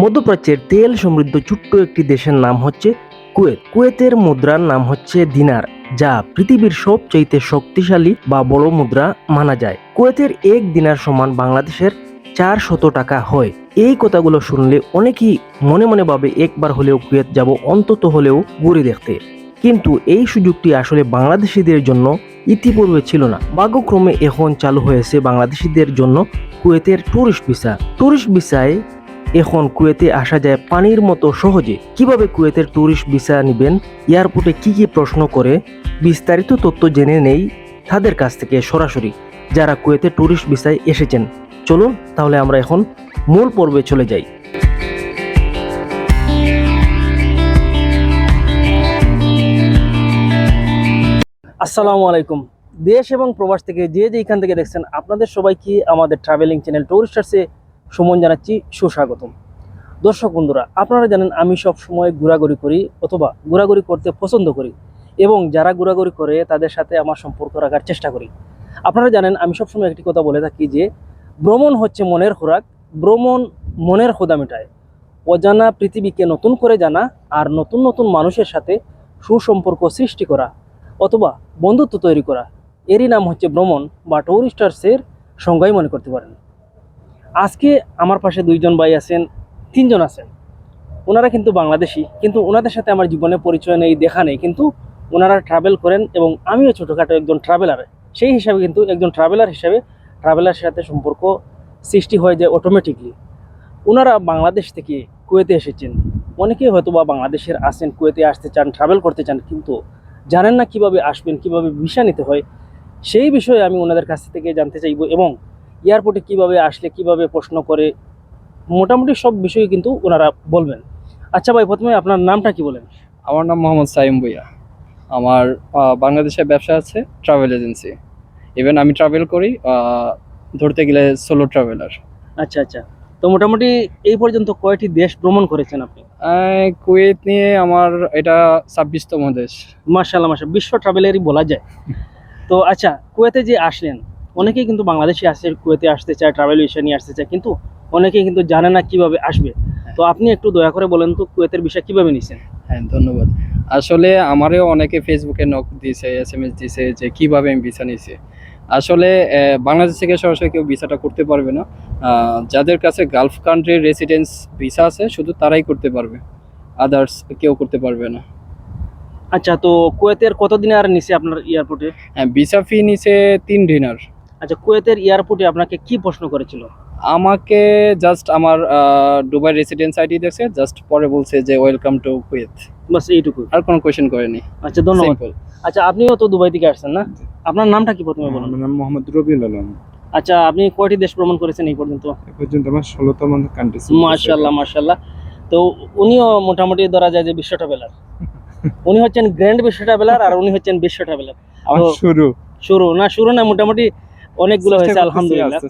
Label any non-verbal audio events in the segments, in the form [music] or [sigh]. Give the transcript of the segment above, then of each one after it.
মধ্যপ্রাচ্যের তেল সমৃদ্ধ ছোট্ট একটি দেশের নাম হচ্ছে কুয়েত। কুয়েতের মুদ্রার নাম হচ্ছে দিনার, যা পৃথিবীর সবচাইতে শক্তিশালী বা বড় মুদ্রা মানা যায়। কুয়েতের এক দিনার সমান বাংলাদেশের চার শত টাকা হয়। এই কথাগুলো শুনলে অনেকেই মনে মনে ভাবে, একবার হলেও কুয়েত যাব, অন্তত হলেও ঘুরে দেখতে। কিন্তু এই সুযোগটি আসলে বাংলাদেশিদের জন্য ইতিপূর্বে ছিল না। ভাগ্যক্রমে এখন চালু হয়েছে বাংলাদেশিদের জন্য কুয়েতের ট্যুরিস্ট ভিসা। ট্যুরিস্ট ভিসায় এখন কুয়েতে আসা যায় পানির মতো সহজে। কীভাবে কুয়েতের ট্যুরিস্ট ভিসা নেবেন? এয়ারপোর্টে কি কি প্রশ্ন করে? বিস্তারিত তথ্য জেনে নেই তাদের কাছ থেকে সরাসরি যারা কুয়েতে ট্যুরিস্ট ভিসায় এসেছেন। চলুন তাহলে আমরা এখন মূল পর্বে চলে যাই। আসসালামু আলাইকুম। দেশ এবং প্রবাস থেকে যে যেখান থেকে দেখছেন, আপনাদের সবাইকে আমাদের ট্রাভেলিং চ্যানেল টুরিস্টার্সে সুমন জানাচ্ছি সুস্বাগতম। দর্শক বন্ধুরা, আপনারা জানেন আমি সব সময় ঘোরাঘুরি করি অথবা ঘোরাঘুরি করতে পছন্দ করি এবং যারা ঘোরাঘুরি করে তাদের সাথে আমার সম্পর্ক রাখার চেষ্টা করি। আপনারা জানেন আমি সবসময় একটি কথা বলে থাকি যে, ভ্রমণ হচ্ছে মনের খোরাক, ভ্রমণ মনের খোদা মেটায়। অজানা পৃথিবীকে নতুন করে জানা আর নতুন নতুন মানুষের সাথে সুসম্পর্ক সৃষ্টি করা অথবা বন্ধুত্ব তৈরি করা। এরই নাম হচ্ছে ভ্রমণ বা টুরিস্টার্সের সংজ্ঞাই মনে করতে পারেন। আজকে আমার পাশে দুইজন ভাই আছেন, তিনজন আছেন। ওনারা কিন্তু বাংলাদেশি, কিন্তু ওনাদের সাথে আমার জীবনে পরিচয় নেই, দেখা নেই, কিন্তু ওনারা ট্রাভেল করেন এবং আমিও ছোটোখাটো একজন ট্রাভেলার সেই হিসাবে কিন্তু একজন ট্রাভেলার হিসাবে ট্রাভেলার সাথে সম্পর্ক সৃষ্টি হয়ে যায় অটোমেটিকলি ওনারা বাংলাদেশ থেকে কুয়েতে এসেছেন। অনেকেই হয়তো বা বাংলাদেশের আসেন কুয়েতে আসতে চান ট্রাভেল করতে চান, কিন্তু জানেন না কীভাবে আসবেন, কীভাবে ভিসা নিতে হয়, সেই বিষয়ে আমি ওনাদের কাছ থেকে জানতে চাইব এবং এয়ারপোর্টে কীভাবে আসলে কীভাবে প্রশ্ন করে মোটামুটি সব বিষয়ে কিন্তু ওনারা বলবেন। আচ্ছা ভাই প্রথমে আপনার নামটা কি বলেন? আমার নাম মোহাম্মদ সাইম ভুইয়া। আমার বাংলাদেশে ব্যবসা আছে ট্রাভেল এজেন্সি ইভেন আমি ট্রাভেল করি ধরতে গেলে সোলো ট্রাভেলার আচ্ছা আচ্ছা। তো মোটামুটি এই পর্যন্ত কয়টি দেশ ভ্রমণ করেছেন আপনি? কুয়েত নিয়ে আমার এটা ছাব্বিশতম দেশ। মার্শাল্লাহ মার্শাল বিশ্ব ট্রাভেলারই বলা যায়। তো আচ্ছা কুয়েতে যে আসলেন অনেকেই কিন্তু বাংলাদেশে আসে কুয়েতে আসতে চায় ট্রাভেল ভিসা নিয়ে আসতে চায় কিন্তু অনেকেই কিন্তু জানে না কীভাবে আসবে। তো আপনি একটু দয়া করে বলেন তো কুয়েতের বিষয় কীভাবে নিছেন? হ্যাঁ ধন্যবাদ। আসলে আমারও অনেকে ফেসবুকে নক দিয়েছে এস এম এস দিয়েছে যে কীভাবে আমি ভিসা নিয়েছি আসলে বাংলাদেশ থেকে সরাসরি কেউ ভিসাটা করতে পারবে না। যাদের কাছে গালফ কান্ট্রির রেসিডেন্স ভিসা আছে শুধু তারাই করতে পারবে। আদার্স কেউ করতে পারবে না। আচ্ছা তো কুয়েতের কতদিনে আর নিছে আপনার এয়ারপোর্টে হ্যাঁ ভিসা ফি নিচে তিন ডিনার আচ্ছা কুয়েতের এয়ারপোর্টে আপনাকে কি প্রশ্ন করেছিল? আমাকে জাস্ট আমার আহ, দুবাই রেসিডেন্স আইডি দেখছে জাস্ট পরে বলছে যে ওয়েলকাম টু কুয়েত বাস এইটুকু। আর কোনো কোয়েশ্চেন করেনি। আচ্ছা ধন্যবাদ। আচ্ছা আপনিও তো দুবাই থেকে আসছেন না? আপনার নামটা কি প্রথমে বলুন? আমার নাম মোহাম্মদ রবিউল আলম। আচ্ছা আপনি কয়টি দেশ ভ্রমণ করেছেন এই পর্যন্ত? এ পর্যন্ত আমার ষোলোতম কান্ট্রি মার্শাল্লাহ মার্শাল্লাহ তো উনিও মোটামুটি ধরা যায় যে বিশ্ব ট্রাভেলার [laughs] উনি হচ্ছেন গ্র্যান্ড বিশ্ব ট্রাভেলার আর উনি হচ্ছেন বিশ্ব ট্রাভেলার আমার শুরু। শুরু না শুরু না মোটামুটি অনেকগুলো হয়েছে আলহামদুলিল্লাহ।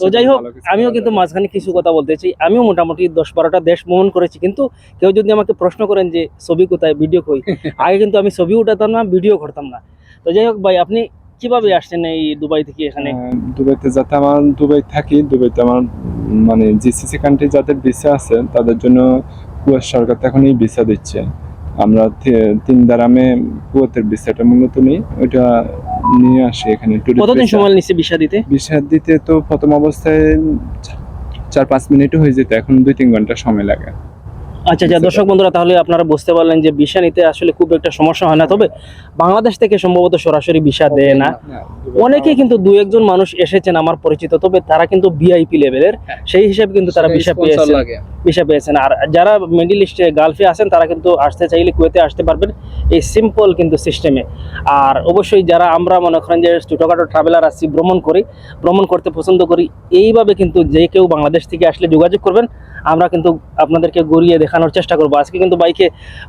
তো যাই হোক আমিও কিন্তু মাঝখানে কিছু কথা বলতে চাই। আমিও মোটামুটি দশ বারোটা দেশ ভ্রমণ করেছি কিন্তু কেউ যদি আমাকে প্রশ্ন করেন যে ছবি কোথায়? ভিডিও কই? [laughs] আগে কিন্তু আমি ছবি উঠাতাম না ভিডিও করতাম না। তো যাই হোক ভাই আপনি কীভাবে আসছেন এই দুবাই থেকে এখানে? দুবাইতে যাতে আমার দুবাই থাকি দুবাইতে আমার মানে জিসিসি কান্ট্রি যাদের ভিসা আছে তাদের জন্য কুয়েত সরকার তো এখন এই ভিসা দিচ্ছে। আমরা তিন দারামে কুয়েতের ভিসাটা মূলত নিই। ওইটা নিয়ে আসি এখানে কতদিন সময় নিচ্ছে বিষা দিতে? বিষা দিতে তো প্রথম অবস্থায় চার পাঁচ মিনিটও হয়ে যেত এখন দুই তিন ঘণ্টা সময় লাগে। আচ্ছা আচ্ছা দর্শক বন্ধুরা তাহলে আপনারা বুঝতে পারলেন যে ভিসা নিতে আসলে খুব একটা সমস্যা হয় না। তবে বাংলাদেশ থেকে সম্ভবত সরাসরি ভিসা দেয় না। অনেকে কিন্তু দু একজন মানুষ এসেছেন আমার পরিচিত তবে তারা কিন্তু ভিআইপি লেভেলের হ্যাঁ। সেই হিসাবে কিন্তু তারা ভিসা Sponsor পেয়েছেন। ভিসা পেয়েছেন। আর যারা মিডিল ইস্টে গালফে আছেন তারা কিন্তু আসতে চাইলে কুয়েতে আসতে পারবেন এই সিম্পল কিন্তু সিস্টেমে আর অবশ্যই যারা আমরা মনে করেন যে ছোটোখাটো ট্রাভেলার আসছি ভ্রমণ করি ভ্রমণ করতে পছন্দ করি এইভাবে কিন্তু যে কেউ বাংলাদেশ থেকে আসলে যোগাযোগ করবেন। আমরা কিন্তু আপনাদেরকে গড়িয়ে দেখানোর চেষ্টা করব। আজকে কিন্তু বাইকে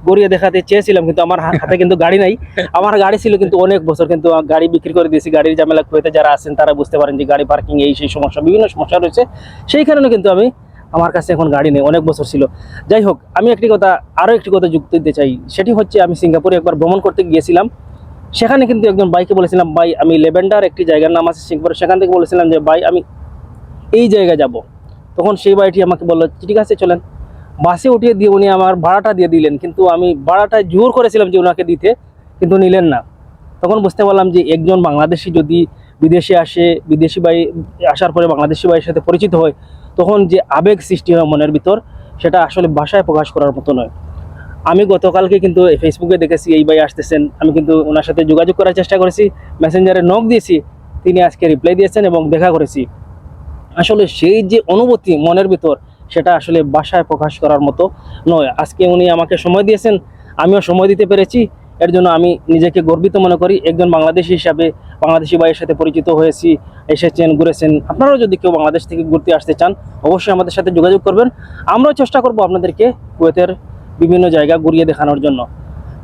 গড়িয়ে দেখাতে চেয়েছিলাম কিন্তু আমার হাতে কিন্তু গাড়ি নাই। [laughs] আমার গাড়ি ছিল কিন্তু অনেক বছর কিন্তু গাড়ি বিক্রি করে দিয়েছি গাড়ির ঝামেলা কুয়েতে যারা আছেন তারা বুঝতে পারেন যে গাড়ি পার্কিং এই সেই সমস্যা বিভিন্ন সমস্যা রয়েছে। সেই কারণে কিন্তু আমি আমার কাছে এখন গাড়ি নেই অনেক বছর ছিল। যাই হোক আমি একটি কথা আরও একটি কথা যুক্ত দিতে চাই। সেটি হচ্ছে আমি সিঙ্গাপুরে একবার ভ্রমণ করতে গিয়েছিলাম। সেখানে কিন্তু একজন বাইকে বলেছিলাম ভাই আমি লেভেন্ডার একটি জায়গার নাম আছে সিঙ্গাপুরে। সেখান থেকে বলেছিলাম যে ভাই আমি এই জায়গায় যাব। তখন সেই ভাইটি আমাকে বলল, ঠিক আছে, চলেন। বাসে উঠিয়ে দিয়ে উনি আমার ভাড়াটা দিয়ে দিলেন। কিন্তু আমি ভাড়াটা জোর করেছিলাম যে ওনাকে দিতে, কিন্তু নিলেন না। তখন বুঝতে পারলাম যে একজন বাংলাদেশি যদি বিদেশে আসে, বিদেশি বাই আসার পরে বাংলাদেশি ভাইয়ের সাথে পরিচিত হয়, তখন যে আবেগ সৃষ্টি হয় মনের ভিতর, সেটা আসলে ভাষায় প্রকাশ করার মতো নয়। আমি গতকালকে কিন্তু ফেসবুকে দেখেছি, এই ভাই আসতেছেন। আমি কিন্তু ওনার সাথে যোগাযোগ করার চেষ্টা করেছি, মেসেঞ্জারে নক দিয়েছি, তিনি আজকে রিপ্লাই দিয়েছেন এবং দেখা করেছি। আসলে সেই যে অনুভূতি মনের ভিতর সেটা আসলে ভাষায় প্রকাশ করার মতো নয়। আজকে উনি আমাকে সময় দিয়েছেন আমিও সময় দিতে পেরেছি। এর জন্য আমি নিজেকে গর্বিত মনে করি। একজন বাংলাদেশি হিসাবে বাংলাদেশি ভাইয়ের সাথে পরিচিত হয়েছি এসেছেন ঘুরেছেন। আপনারাও যদি কেউ বাংলাদেশ থেকে ঘুরতে আসতে চান অবশ্যই আমাদের সাথে যোগাযোগ করবেন। আমরাও চেষ্টা করব আপনাদেরকে কুয়েতের বিভিন্ন জায়গা ঘুরিয়ে দেখানোর জন্য।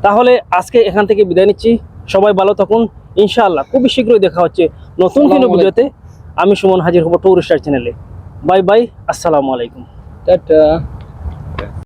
তাহলে আজকে এখান থেকে বিদায় নিচ্ছি। সবাই ভালো থাকুন। ইনশাআল্লাহ খুবই শীঘ্রই দেখা হচ্ছে নতুন কোনো ভিডিওতে। আমি সুমন হাজির হব টুরিস্টার চ্যানেলে। বাই বাই আসসালামু আলাইকুম। টাটা।